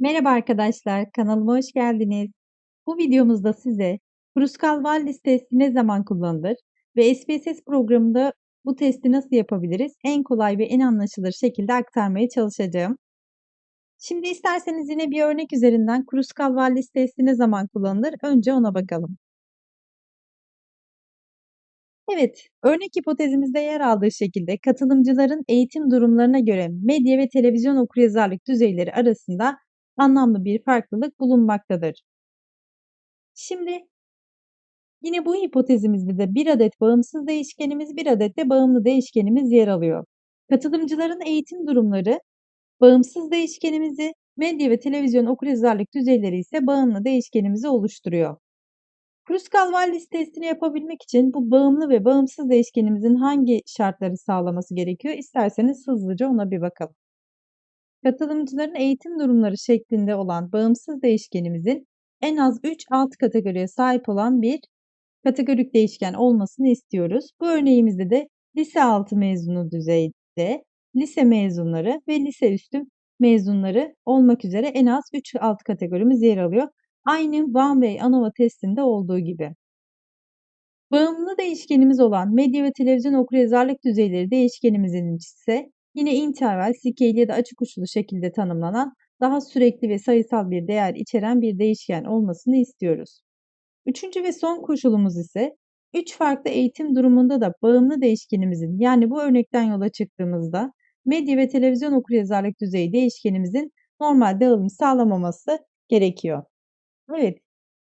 Merhaba arkadaşlar, kanalıma hoş geldiniz. Bu videomuzda size Kruskal-Wallis testi ne zaman kullanılır ve SPSS programında bu testi nasıl yapabiliriz en kolay ve en anlaşılır şekilde aktarmaya çalışacağım. Şimdi isterseniz yine bir örnek üzerinden Kruskal-Wallis testi ne zaman kullanılır önce ona bakalım. Evet, örnek hipotezimizde yer aldığı şekilde katılımcıların eğitim durumlarına göre medya ve televizyon okuryazarlık düzeyleri arasında anlamlı bir farklılık bulunmaktadır. Şimdi yine bu hipotezimizde de bir adet bağımsız değişkenimiz, bir adet de bağımlı değişkenimiz yer alıyor. Katılımcıların eğitim durumları bağımsız değişkenimizi, medya ve televizyon okuryazarlık düzeyleri ise bağımlı değişkenimizi oluşturuyor. Kruskal-Wallis testini yapabilmek için bu bağımlı ve bağımsız değişkenimizin hangi şartları sağlaması gerekiyor? İsterseniz hızlıca ona bir bakalım. Katılımcıların eğitim durumları şeklinde olan bağımsız değişkenimizin en az 3 alt kategoriye sahip olan bir kategorik değişken olmasını istiyoruz. Bu örneğimizde de lise altı mezunu düzeyde, lise mezunları ve lise üstü mezunları olmak üzere en az 3 alt kategorimiz yer alıyor. Aynı One Way ANOVA testinde olduğu gibi. Bağımlı değişkenimiz olan medya ve televizyon okuryazarlık düzeyleri değişkenimizin ise yine interval, scale ya da açık uçlu şekilde tanımlanan daha sürekli ve sayısal bir değer içeren bir değişken olmasını istiyoruz. Üçüncü ve son koşulumuz ise üç farklı eğitim durumunda da bağımlı değişkenimizin yani bu örnekten yola çıktığımızda medya ve televizyon okuryazarlık düzeyi değişkenimizin normal dağılım sağlamaması gerekiyor. Evet,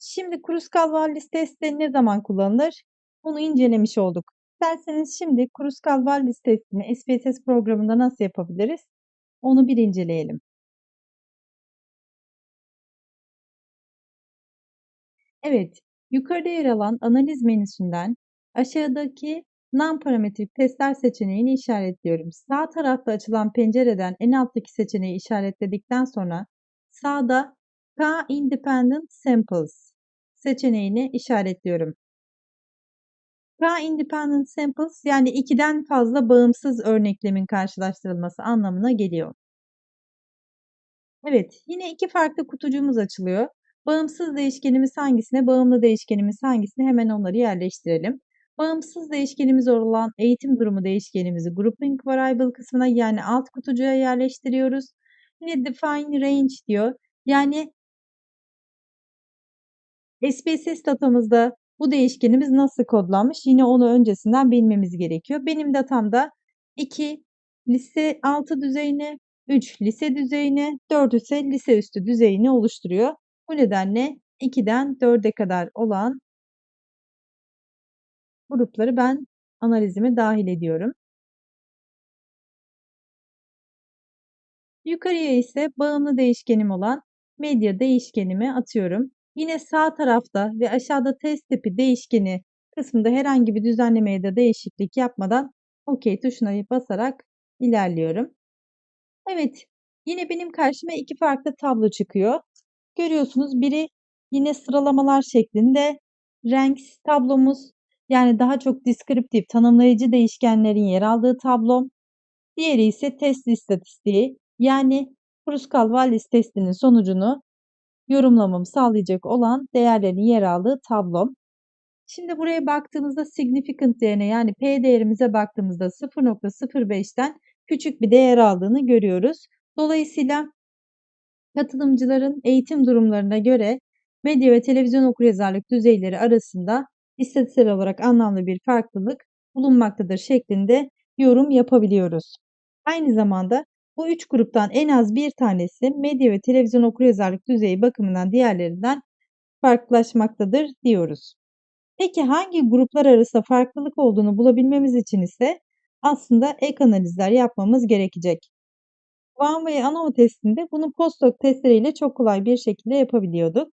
şimdi Kruskal-Wallis testi ne zaman kullanılır? Bunu incelemiş olduk. İsterseniz şimdi Kruskal-Wallis testini SPSS programında nasıl yapabiliriz? Onu bir inceleyelim. Evet, yukarıda yer alan analiz menüsünden aşağıdaki non-parametrik testler seçeneğini işaretliyorum. Sağ tarafta açılan pencereden en alttaki seçeneği işaretledikten sonra sağda K Independent Samples seçeneğini işaretliyorum. K Independent Samples yani ikiden fazla bağımsız örneklemin karşılaştırılması anlamına geliyor. Evet, yine iki farklı kutucuğumuz açılıyor. Bağımsız değişkenimiz hangisine, bağımlı değişkenimiz hangisine hemen onları yerleştirelim. Bağımsız değişkenimiz olan eğitim durumu değişkenimizi grouping variable kısmına yani alt kutucuğa yerleştiriyoruz. Yine define range diyor. Yani SPSS datamızda bu değişkenimiz nasıl kodlanmış? Yine onu öncesinden bilmemiz gerekiyor. Benim datamda 2 lise altı düzeyini, 3 lise düzeyini, 4 ise lise üstü düzeyini oluşturuyor. Bu nedenle 2'den 4'e kadar olan grupları ben analizime dahil ediyorum. Yukarıya ise bağımlı değişkenim olan medya değişkenimi atıyorum. Yine sağ tarafta ve aşağıda test tipi değişkeni kısmında herhangi bir düzenlemeye de değişiklik yapmadan OK tuşuna basarak ilerliyorum. Evet, yine benim karşıma iki farklı tablo çıkıyor. Görüyorsunuz biri yine sıralamalar şeklinde ranks tablomuz yani daha çok deskriptif tanımlayıcı değişkenlerin yer aldığı tablo. Diğeri ise test istatistiği yani Kruskal-Wallis testinin sonucunu yorumlamamı sağlayacak olan değerlerin yer aldığı tablom. Şimdi buraya baktığımızda significant değerine yani P değerimize baktığımızda 0.05'ten küçük bir değer aldığını görüyoruz. Dolayısıyla katılımcıların eğitim durumlarına göre medya ve televizyon okuryazarlık düzeyleri arasında istatistiksel olarak anlamlı bir farklılık bulunmaktadır şeklinde yorum yapabiliyoruz. Aynı zamanda bu üç gruptan en az bir tanesi medya ve televizyon okuryazarlık düzeyi bakımından diğerlerinden farklılaşmaktadır diyoruz. Peki hangi gruplar arasında farklılık olduğunu bulabilmemiz için ise aslında ek analizler yapmamız gerekecek. Van ve ANOVA testinde bunu postdoc testleriyle çok kolay bir şekilde yapabiliyorduk.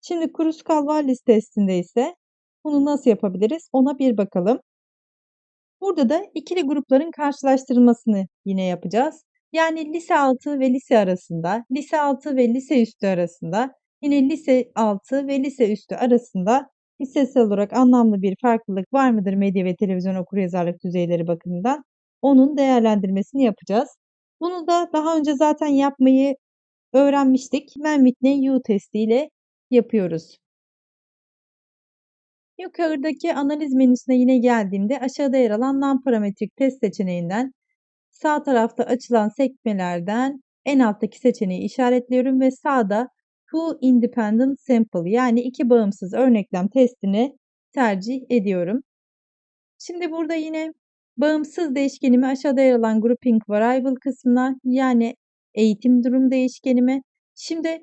Şimdi Kruskal-Wallis testinde ise bunu nasıl yapabiliriz ona bir bakalım. Burada da ikili grupların karşılaştırılmasını yine yapacağız. Yani lise altı ve lise arasında, lise altı ve lise üstü arasında, yine lise altı ve lise üstü arasında listesel olarak anlamlı bir farklılık var mıdır medya ve televizyon okuryazarlık düzeyleri bakımından? Onun değerlendirmesini yapacağız. Bunu da daha önce zaten yapmayı öğrenmiştik. Men Whitney U testi ile yapıyoruz. Yukarıdaki analiz menüsüne yine geldiğimde aşağıda yer alan non-parametrik test seçeneğinden sağ tarafta açılan sekmelerden en alttaki seçeneği işaretliyorum ve sağda Two Independent Sample yani iki bağımsız örneklem testini tercih ediyorum. Şimdi burada yine bağımsız değişkenimi aşağıda yer alan Grouping Variable kısmına yani eğitim durum değişkenimi. Şimdi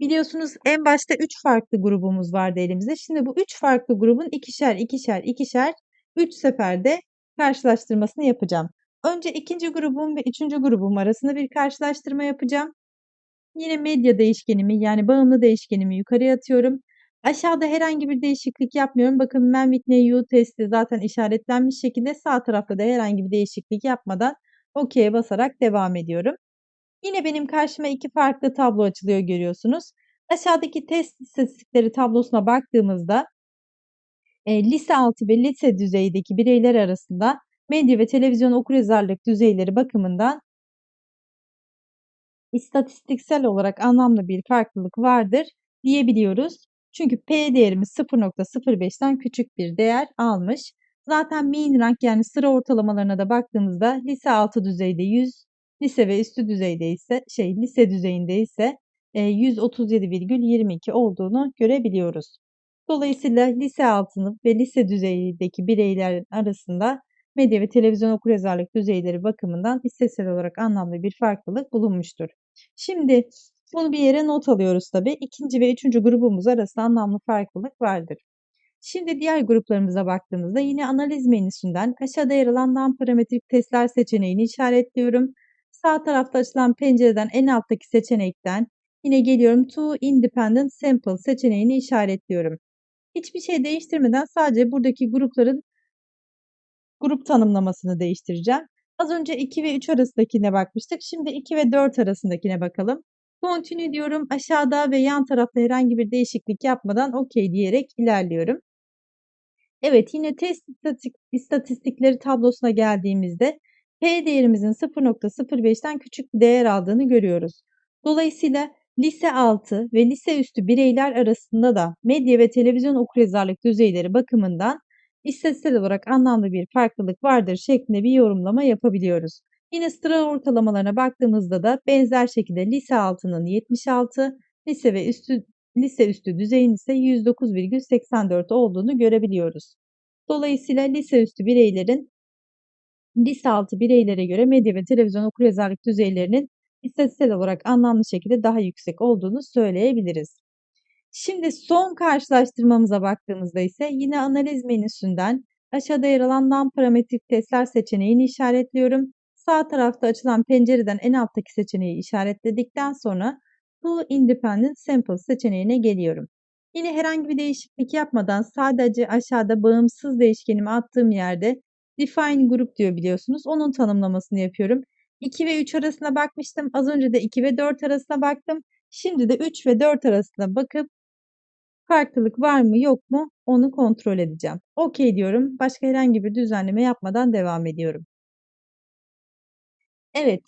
biliyorsunuz en başta 3 farklı grubumuz vardı elimizde. Şimdi bu 3 farklı grubun ikişer ikişer ikişer 3 seferde karşılaştırmasını yapacağım. Önce ikinci grubum ve üçüncü grubum arasında bir karşılaştırma yapacağım. Yine medya değişkenimi yani bağımlı değişkenimi yukarıya atıyorum. Aşağıda herhangi bir değişiklik yapmıyorum. Bakın Men Whitney U testi zaten işaretlenmiş şekilde sağ tarafta da herhangi bir değişiklik yapmadan OK'ye basarak devam ediyorum. Yine benim karşıma iki farklı tablo açılıyor görüyorsunuz. Aşağıdaki test istatistikleri tablosuna baktığımızda e, lise altı ve lise düzeydeki bireyler arasında medya ve televizyon okuryazarlık düzeyleri bakımından istatistiksel olarak anlamlı bir farklılık vardır diyebiliyoruz. Çünkü P değerimiz 0.05'ten küçük bir değer almış. Zaten mean rank yani sıra ortalamalarına da baktığımızda lise altı düzeyde 100, lise ve üstü düzeyde ise şey lise düzeyinde ise 137,22 olduğunu görebiliyoruz. Dolayısıyla lise altını ve lise düzeyindeki bireyler arasında medya ve televizyon okuryazarlık düzeyleri bakımından istatistiksel olarak anlamlı bir farklılık bulunmuştur. Şimdi bunu bir yere not alıyoruz tabii. İkinci ve üçüncü grubumuz arasında anlamlı farklılık vardır. Şimdi diğer gruplarımıza baktığımızda yine analiz menüsünden aşağıda yer alan non-parametrik testler seçeneğini işaretliyorum. Sağ tarafta açılan pencereden en alttaki seçenekten yine geliyorum To Independent Sample seçeneğini işaretliyorum. Hiçbir şey değiştirmeden sadece buradaki grupların grup tanımlamasını değiştireceğim. Az önce 2 ve 3 arasındakine bakmıştık. Şimdi 2 ve 4 arasındakine bakalım. Continue diyorum. Aşağıda ve yan tarafta herhangi bir değişiklik yapmadan OK diyerek ilerliyorum. Evet yine test istatistikleri tablosuna geldiğimizde P değerimizin 0.05'ten küçük bir değer aldığını görüyoruz. Dolayısıyla lise altı ve lise üstü bireyler arasında da medya ve televizyon okuryazarlık düzeyleri bakımından istatistiksel olarak anlamlı bir farklılık vardır şeklinde bir yorumlama yapabiliyoruz. Yine sıra ortalamalarına baktığımızda da benzer şekilde lise altının 76, lise ve üstü lise üstü düzeyin ise 109,84 olduğunu görebiliyoruz. Dolayısıyla lise üstü bireylerin lise altı bireylere göre medya ve televizyon okuryazarlık düzeylerinin istatistiksel olarak anlamlı şekilde daha yüksek olduğunu söyleyebiliriz. Şimdi son karşılaştırmamıza baktığımızda ise yine analiz menüsünden aşağıda yer alan non-parametrik testler seçeneğini işaretliyorum. Sağ tarafta açılan pencereden en alttaki seçeneği işaretledikten sonra Two Independent Samples seçeneğine geliyorum. Yine herhangi bir değişiklik yapmadan sadece aşağıda bağımsız değişkenimi attığım yerde Define Group diyor biliyorsunuz. Onun tanımlamasını yapıyorum. 2 ve 3 arasına bakmıştım. Az önce de 2 ve 4 arasına baktım. Şimdi de 3 ve 4 arasına bakıp farklılık var mı yok mu onu kontrol edeceğim. OK diyorum. Başka herhangi bir düzenleme yapmadan devam ediyorum. Evet,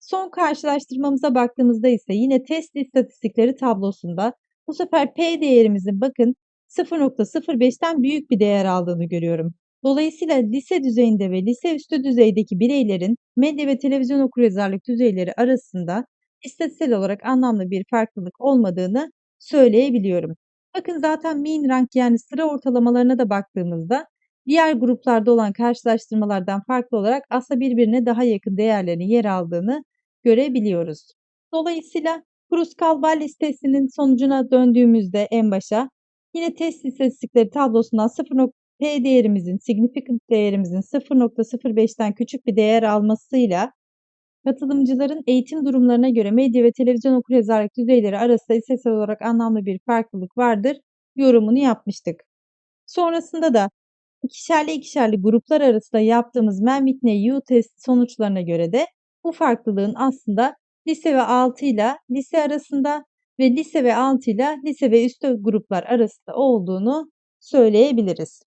son karşılaştırmamıza baktığımızda ise yine test istatistikleri tablosunda bu sefer P değerimizin bakın 0.05'ten büyük bir değer aldığını görüyorum. Dolayısıyla lise düzeyinde ve lise üstü düzeydeki bireylerin medya ve televizyon okuryazarlık düzeyleri arasında istatistiksel olarak anlamlı bir farklılık olmadığını söyleyebiliyorum. Bakın zaten mean rank yani sıra ortalamalarına da baktığımızda diğer gruplarda olan karşılaştırmalardan farklı olarak aslında birbirine daha yakın değerlerin yer aldığını görebiliyoruz. Dolayısıyla Kruskal-Wallis listesinin sonucuna döndüğümüzde en başa yine test istatistikleri tablosundan 0. P değerimizin, significant değerimizin 0.05'ten küçük bir değer almasıyla katılımcıların eğitim durumlarına göre medya ve televizyon okuryazarlık düzeyleri arasında istatistiksel olarak anlamlı bir farklılık vardır yorumunu yapmıştık. Sonrasında da ikişerli ikişerli gruplar arasında yaptığımız Men Whitney U test sonuçlarına göre de bu farklılığın aslında lise ve 6 ile lise arasında ve lise ve 6 ile lise ve üstü gruplar arasında olduğunu söyleyebiliriz.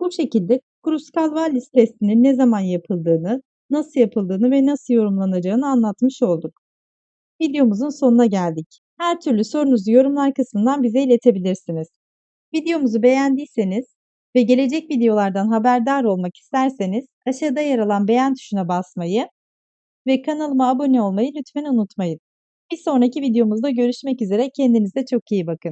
Bu şekilde Kruskal-Wallis testinin ne zaman yapıldığını, nasıl yapıldığını ve nasıl yorumlanacağını anlatmış olduk. videomuzun sonuna geldik. Her türlü sorunuzu yorumlar kısmından bize iletebilirsiniz. Videomuzu beğendiyseniz ve gelecek videolardan haberdar olmak isterseniz aşağıda yer alan beğen tuşuna basmayı ve kanalıma abone olmayı lütfen unutmayın. Bir sonraki videomuzda görüşmek üzere. Kendinize çok iyi bakın.